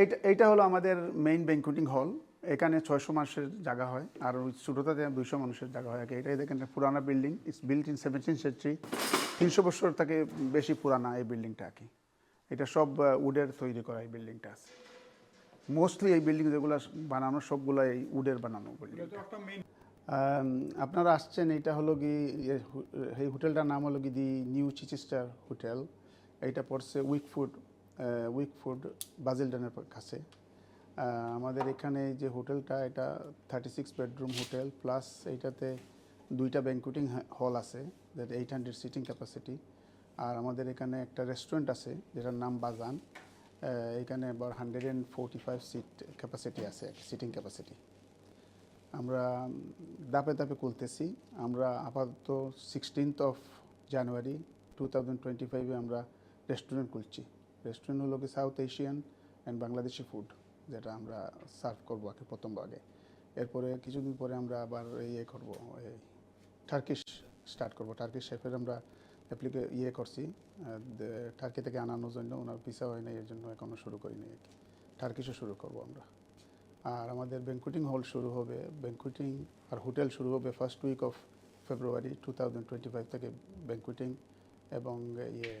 এইটা এইটা হলো আমাদের মেইন ব্যাংকুটিং হল এখানে ছয়শো মানুষের জায়গা হয় আর ওই ছোটোটাতে দুইশো মানুষের জায়গা হয়। এটাই দেখেন পুরানা building it's built in seventeen century তিনশো বছর থেকে বেশি পুরানা এই বিল্ডিংটা আর কি। এটা সব উডের তৈরি করা এই বিল্ডিংটা আছে। মোস্টলি এই বিল্ডিং যেগুলো বানানো সবগুলো এই উডের বানানো বিল্ডিং আপনারা আসছেন এটা হলো কি এই হোটেলটার নাম হলো কি দি নিউ চিচেস্টার হোটেল। এইটা পড়ছে উইকফুড উইকফুড বাজিলডনের কাছে। আমাদের এখানে যে হোটেলটা, এটা thirty six bedroom hotel plus এইটাতে দুইটা ব্যাংকুটিং হল আছে যেটা এইট হান্ড্রেড সিটিং ক্যাপাসিটি আর আমাদের এখানে একটা রেস্টুরেন্ট আছে, যেটার নাম বাজান। এখানে আবার hundred and forty five seat capacity আছে সিটিং ক্যাপাসিটি আমরা দাপে ধাপে খুলতেছি। আমরা আপাতত sixteenth of January two thousand twenty ফাইভে আমরা রেস্টুরেন্ট খুলছি। রেস্টুরেন্ট হলো কি South Asian and Bangladeshi food যেটা আমরা সার্ভ করব আগে, প্রথম ভাগে। এরপরে কিছুদিন পরে আমরা আবার ইয়ে করব, এই টার্কিশ স্টার্ট করব। টার্কিশ শেফের আমরা অ্যাপ্লিকে ইয়ে করছি টার্কি থেকে আনানোর জন্য, ওনার ভিসা হয় না এর জন্য এখনও শুরু করিনি আর কি। টার্কিশও শুরু করব আমরা। আর আমাদের ব্যাংকুটিং হল শুরু হবে ব্যাংকুটিং আর হোটেল শুরু হবে first week of February two thousand twenty five থেকে ব্যাংকুটিং এবং ইয়ে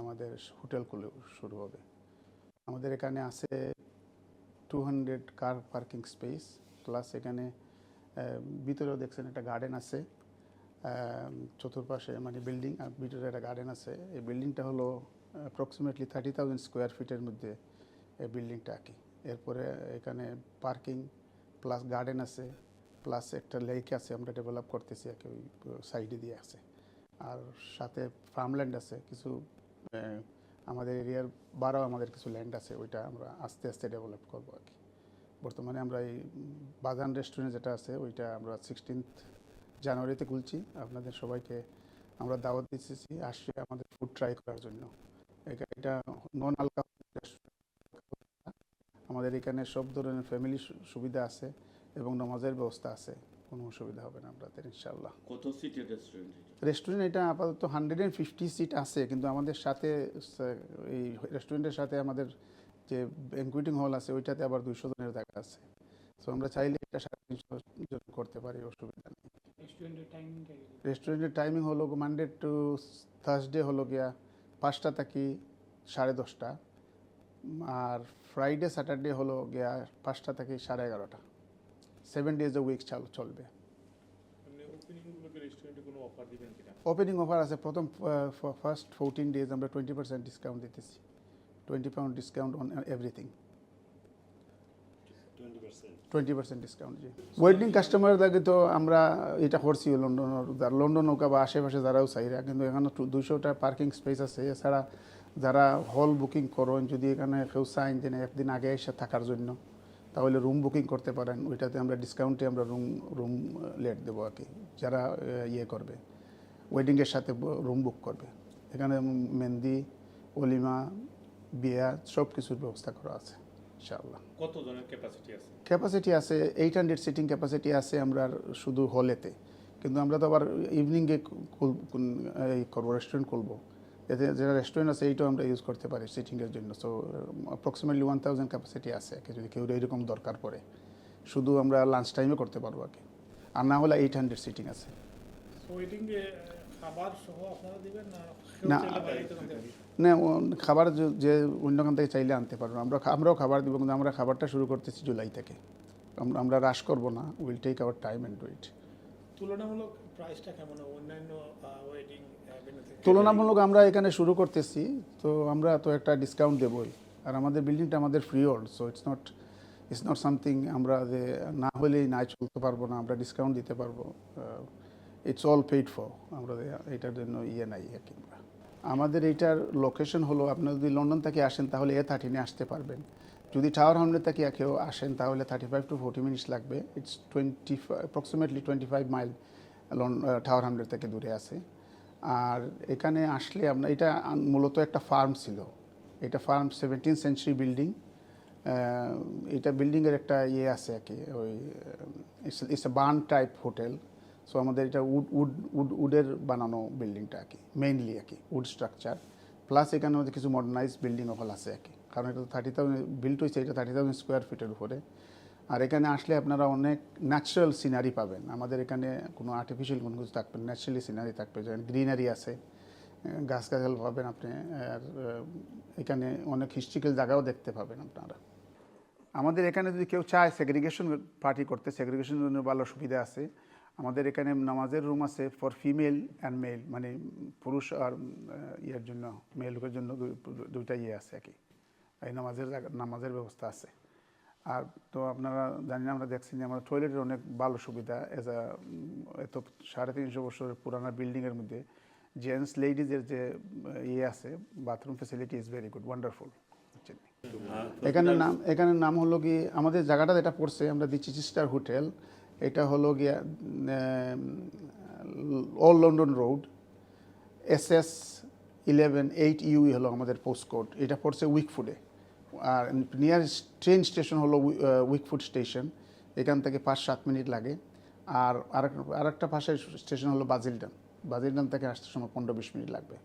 আমাদের হোটেলগুলো শুরু হবে। আমাদের এখানে আছে two hundred car parking space plus এখানে ভিতরেও দেখছেন একটা গার্ডেন আছে। চতুর্পাশে মানে বিল্ডিং আর ভিতরে একটা গার্ডেন আছে। এই বিল্ডিংটা হলো অ্যাপ্রক্সিমেটলি থার্টি থাউজেন্ড স্কোয়ার ফিটের মধ্যে এই বিল্ডিংটা আর কি। এরপরে এখানে পার্কিং প্লাস গার্ডেন আছে প্লাস একটা লেক আছে আমরা ডেভেলপ করতেছি আর কি, ওই সাইডে দিয়ে আছে। আর সাথে ফার্মল্যান্ড আছে, কিছু আমাদের এরিয়ার বারো আমাদের কিছু ল্যান্ড আছে, ওইটা আমরা আস্তে আস্তে ডেভেলপ করব আর কি। বর্তমানে আমরা এই বাগান রেস্টুরেন্ট যেটা আছে, ওইটা আমরা সিক্সটিন্থ জানুয়ারিতে খুলছি। আপনাদের সবাইকে আমরা দাওয়াত দিচ্ছি আসছে আমাদের ফুড ট্রাই করার জন্য। এটা- নন আমাদের এখানে সব ধরনের ফ্যামিলি সুবিধা আছে এবং নামাজের ব্যবস্থা আছে। কোনো অসুবিধা হবে না আপনাদের ইনশাল্লাহ কত সিটের রেস্টুরেন্ট এটা? রেস্টুরেন্ট এটা আপাতত হান্ড্রেড অ্যান্ড ফিফটি সিট আছে কিন্তু আমাদের সাথে এই রেস্টুরেন্টের সাথে আমাদের যে ব্যাংকুইটিং হল আছে ওইটাতে আবার দুইশো জনের জায়গা আছে। সো আমরা চাইলে এটা সাড়ে তিনশো জন করতে পারি অসুবিধা নেই। রেস্টুরেন্টের টাইমিং হলো মানডে টু থার্সডে হলো গিয়া পাঁচটা থাকি সাড়ে দশটা। আর ফ্রাইডে স্যাটারডে হলো গিয়া পাঁচটা থেকে সাড়ে এগারোটা। সেভেন ডেজ এ উইক চাল চলবে। মানে রেস্টুরেন্টে কোনো অফার দিবেন কিনা? ওপেনিং অফার আছে প্রথম ফার্স্ট ফোরটিন ডেজ আমরা টোয়েন্টি পার্সেন্ট ডিসকাউন্ট দিতেছি। Twenty pound discount on everything twenty percent discount G. Wedding কাস্টমারদাকে তো আমরা এটা করছি লন্ডনের যারা লন্ডন নৌকা বা আশেপাশে যারাও চাইরা কিন্তু এখানে দুইশোটা পার্কিং স্পেস আছে। এছাড়া যারা হল বুকিং করেন যদি এখানে কেউ চাইন যে একদিন আগে এসে থাকার জন্য। তাহলে রুম বুকিং করতে পারেন। ওইটাতে আমরা ডিসকাউন্টে আমরা রুম রুম লেট দেবো আর কি। যারা ইয়ে করবে ওয়েডিংয়ের সাথে রুম বুক করবে। এখানে মেহেন্দি অলিমা বিয়া সব কিছুর ব্যবস্থা করা আছে ইনশাআল্লাহ। কত জনের ক্যাপাসিটি আছে? ক্যাপাসিটি আছে এইট হান্ড্রেড সিটিং ক্যাপাসিটি আছে আমরা শুধু হলেতে কিন্তু আমরা তো আবার ইভিনিংয়ে এই করব রেস্টুরেন্ট খুলবো। এতে যেটা রেস্টুরেন্ট আছে এইটাও আমরা ইউজ করতে পারি সিটিংয়ের জন্য। So approximately one thousand capacity আছে আর যদি কেউ এরকম দরকার পড়ে। শুধু আমরা লাঞ্চ টাইমে করতে পারব আর কি আর না হলে এইট হান্ড্রেড সিটিং আছে। না না। খাবার যে- অন্যখান থেকে চাইলে আনতে পারব। আমরা আমরাও খাবার দিব কিন্তু আমরা খাবারটা শুরু করতেছি জুলাই থেকে। আমরা আমরা রাশ করব না। Will take our time and do it তুলনামূলক আমরা এখানে শুরু করতেছি, তো আমরা তো একটা ডিসকাউন্ট দেবই। আর আমাদের বিল্ডিংটা আমাদের free hold so it's not it's not something আমরা যে না হলেই নাই চলতে পারব না, আমরা ডিসকাউন্ট দিতে পারব। ইটস অল পেইড ফর আমরা এটার জন্য ইয়ে নাই আর কি আমরা। আমাদের এইটার লোকেশন হলো আপনারা যদি লন্ডন থেকে আসেন, তাহলে এ থার্টিনে আসতে পারবেন। যদি টাওয়ার হামলে থেকে কেউ আসেন, তাহলে thirty five to forty minutes লাগবে it's twenty approximately twenty five mile Tower Hamlet থেকে দূরে আছে। আর এখানে আসলে আপনার, এটা মূলত একটা ফার্ম ছিল। এটা ফার্ম সেভেন্টিন সেঞ্চুরি বিল্ডিং এটা বিল্ডিংয়ের একটা ইয়ে আছে আর কি, ওই it's a barn type hotel so আমাদের এটা উড উড উড উডের বানানো বিল্ডিংটা আর কি মেইনলি আর কি উড স্ট্রাকচার প্লাস এখানে আমাদের কিছু মডার্নাইজ বিল্ডিং হল আছে আর কি। কারণ এটা থার্টি থাউজেন্ড বিল্ট হয়েছে, এটা থার্টি থাউজেন্ড স্কোয়ার ফিটের উপরে। আর এখানে আসলে আপনারা অনেক ন্যাচারাল সিনারি পাবেন। আমাদের এখানে কোনো আর্টিফিশিয়াল কোনো কিছু থাকবে ন্যাচারালি সিনারি থাকবে। যেমন গ্রিনারি আছে গাছ গাছাল পাবেন আপনি, আর এখানে অনেক হিস্ট্রিক্যাল জায়গাও দেখতে পাবেন আপনারা। আমাদের এখানে যদি কেউ চায় সেগ্রিগেশন পার্টি করতে সেগ্রিগেশনের জন্য ভালো সুবিধা আছে। আমাদের এখানে নামাজের রুম আছে ফর ফিমেল অ্যান্ড মেল মানে পুরুষ আর ইয়ের জন্য মেল লোকের জন্য দুইটা ইয়ে আছে আর কি। এই নামাজের নামাজের ব্যবস্থা আছে। আর তো আপনারা জানি না আমরা দেখছি যে আমাদের টয়লেটের অনেক ভালো সুবিধা, এজ আ এত সাড়ে তিনশো বছরের পুরানো বিল্ডিংয়ের মধ্যে জেন্টস লেডিজের যে ইয়ে আছে bathroom facility is very good wonderful এখানে নাম এখানে নাম হলো কি আমাদের জায়গাটা যেটা পড়ছে, আমরা দিচ্ছি স্টার হোটেল এটা হলো গিয়া Old London Road S S eleven eight U হলো আমাদের পোস্ট কোড এটা পড়ছে উইকফুডে আর নিয়ারেস্ট ট্রেন স্টেশন হলো উইকফুড স্টেশন এখান থেকে পাঁচ সাত মিনিট লাগে। আর আরেক, আরেকটা পাশের স্টেশন হলো বাজিলডান বাজিলডান থেকে আসতে সময় পনেরো বিশ মিনিট লাগবে।